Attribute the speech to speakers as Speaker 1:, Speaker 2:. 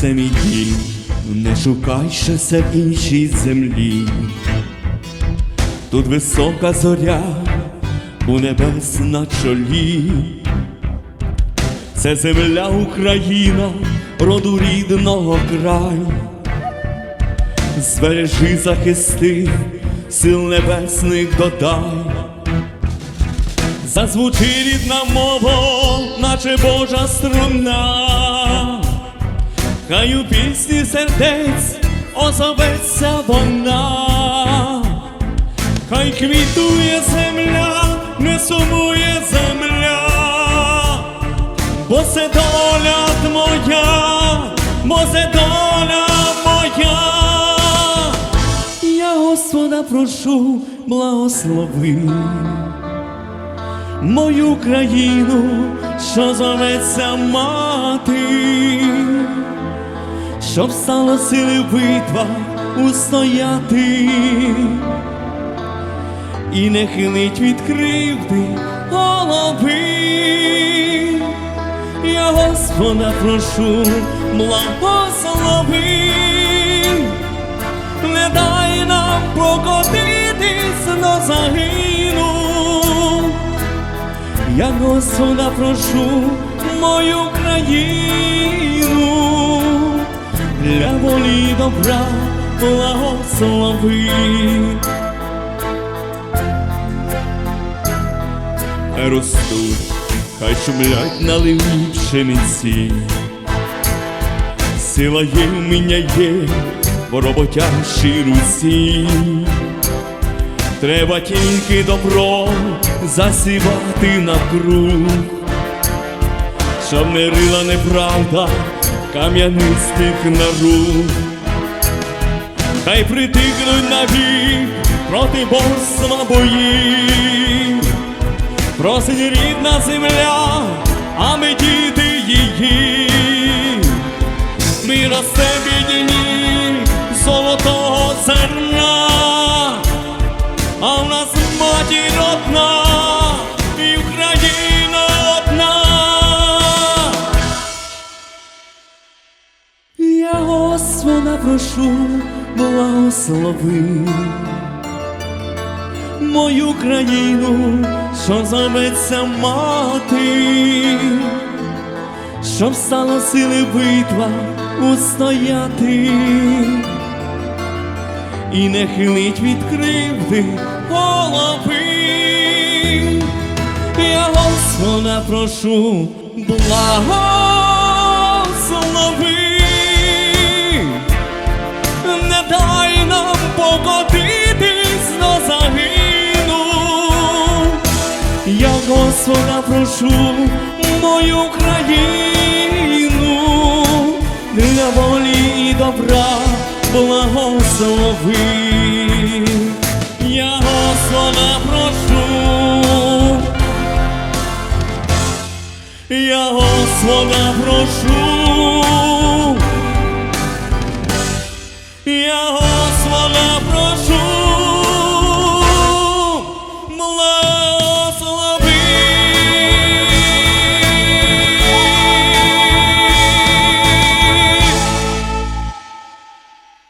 Speaker 1: це дім, не шукай щастя в іншій землі. Тут висока зоря у небес на чолі. Це земля Україна, роду рідного краю. Збережи, захисти, сил небесних додай. Зазвучи рідна мова, наче Божа струна, хай у пісні сердець озоветься вона, хай квітує земля, не сумує земля, бо це доля моя, бо це доля моя. Я Господа прошу, благослови мою країну, що зоветься мати, щоб стало сили в битвах устояти і не хилить від кривди голови. Я Господа прошу, благослови, не дай нам покотитись до загину. Я Господа прошу мою країну для волі добра благослови. Ростуть, хай шумлять на ливні пшениці. Сила є, вміння є в роботящій руці. Треба тільки добро засівати на круг, щоб не рила неправда кам'янистих наруг. Хай притихнуть навік проти борства бої, просить рідна земля, прошу, благослови мою країну, що зоветься мати, щоб стало сили в битвах устояти і не хилить від кривди голови. Я Господа прошу, благослови, Господа мою країну для волі і добра благослови. Я Господа прошу, я Господа прошу,